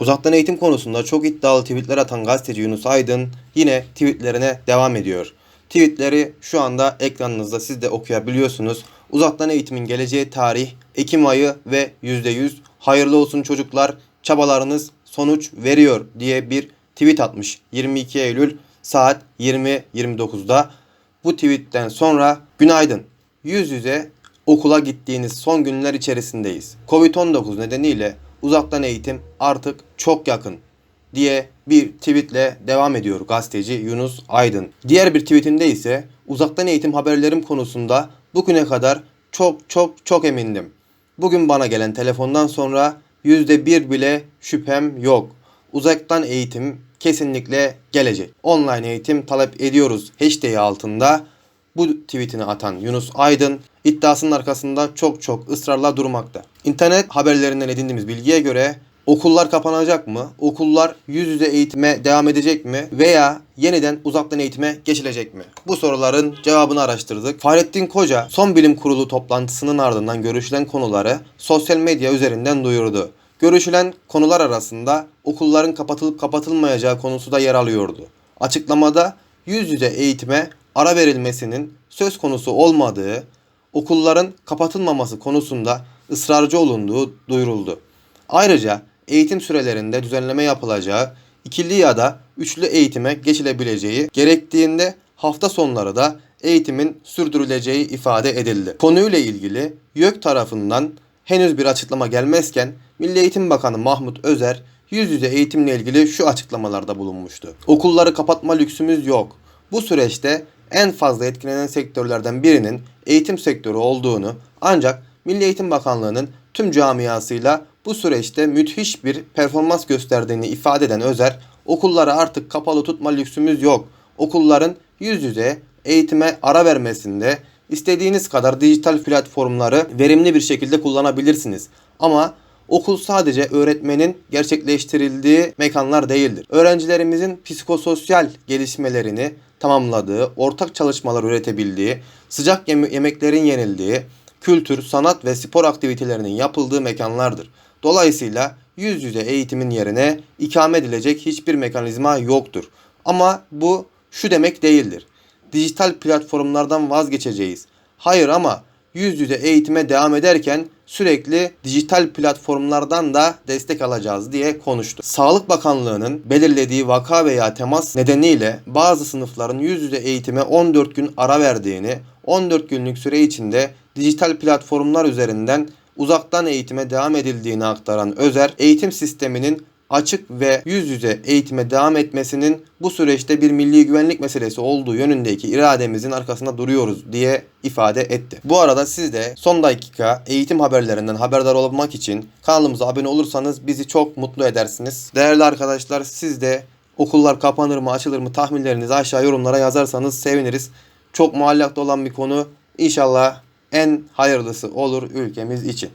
Uzaktan eğitim konusunda çok iddialı tweetler atan gazeteci Yunus Aydın yine tweetlerine devam ediyor. Tweetleri şu anda ekranınızda siz de okuyabiliyorsunuz. Uzaktan eğitimin geleceği tarih Ekim ayı ve %100 hayırlı olsun çocuklar çabalarınız sonuç veriyor diye bir tweet atmış 22 Eylül saat 20.29'da. Bu tweetten sonra günaydın yüz yüze okula gittiğiniz son günler içerisindeyiz. Covid-19 nedeniyle uzaktan eğitim artık çok yakın diye bir tweetle devam ediyor gazeteci Yunus Aydın. Diğer bir tweetinde ise uzaktan eğitim haberlerim konusunda bugüne kadar çok çok çok emindim. Bugün bana gelen telefondan sonra %1 bile şüphem yok. Uzaktan eğitim kesinlikle gelecek. Online eğitim talep ediyoruz hashtag'i altında bu tweetini atan Yunus Aydın iddiasının arkasında çok çok ısrarla durmakta. İnternet haberlerinden edindiğimiz bilgiye göre okullar kapanacak mı? Okullar yüz yüze eğitime devam edecek mi? Veya yeniden uzaktan eğitime geçilecek mi? Bu soruların cevabını araştırdık. Fahrettin Koca son bilim kurulu toplantısının ardından görüşülen konuları sosyal medya üzerinden duyurdu. Görüşülen konular arasında okulların kapatılıp kapatılmayacağı konusu da yer alıyordu. Açıklamada yüz yüze eğitime ara verilmesinin söz konusu olmadığı, okulların kapatılmaması konusunda ısrarcı olunduğu duyuruldu. Ayrıca eğitim sürelerinde düzenleme yapılacağı, ikili ya da üçlü eğitime geçilebileceği, gerektiğinde hafta sonları da eğitimin sürdürüleceği ifade edildi. Konuyla ilgili YÖK tarafından henüz bir açıklama gelmezken Milli Eğitim Bakanı Mahmut Özer yüz yüze eğitimle ilgili şu açıklamalarda bulunmuştu. Okulları kapatma lüksümüz yok. Bu süreçte en fazla etkilenen sektörlerden birinin eğitim sektörü olduğunu ancak Milli Eğitim Bakanlığı'nın tüm camiasıyla bu süreçte müthiş bir performans gösterdiğini ifade eden Özer, okulları artık kapalı tutma lüksümüz yok. Okulların yüz yüze eğitime ara vermesinde istediğiniz kadar dijital platformları verimli bir şekilde kullanabilirsiniz. Ama Okul sadece öğretmenin gerçekleştirildiği mekanlar değildir. Öğrencilerimizin psikososyal gelişmelerini tamamladığı, ortak çalışmalar üretebildiği, sıcak yeme- yemeklerin yenildiği, kültür, sanat ve spor aktivitelerinin yapıldığı mekanlardır. Dolayısıyla yüz yüze eğitimin yerine ikame edilecek hiçbir mekanizma yoktur. Ama bu şu demek değildir. Dijital platformlardan vazgeçeceğiz. Hayır ama yüz yüze eğitime devam ederken sürekli dijital platformlardan da destek alacağız diye konuştu. Sağlık Bakanlığı'nın belirlediği vaka veya temas nedeniyle bazı sınıfların yüz yüze eğitime 14 gün ara verdiğini, 14 günlük süre içinde dijital platformlar üzerinden uzaktan eğitime devam edildiğini aktaran Özer, eğitim sisteminin açık ve yüz yüze eğitime devam etmesinin bu süreçte bir milli güvenlik meselesi olduğu yönündeki irademizin arkasında duruyoruz diye ifade etti. Bu arada siz de son dakika eğitim haberlerinden haberdar olmak için kanalımıza abone olursanız bizi çok mutlu edersiniz. Değerli arkadaşlar siz de okullar kapanır mı açılır mı tahminlerinizi aşağı yorumlara yazarsanız seviniriz. Çok muallakta olan bir konu. İnşallah en hayırlısı olur ülkemiz için.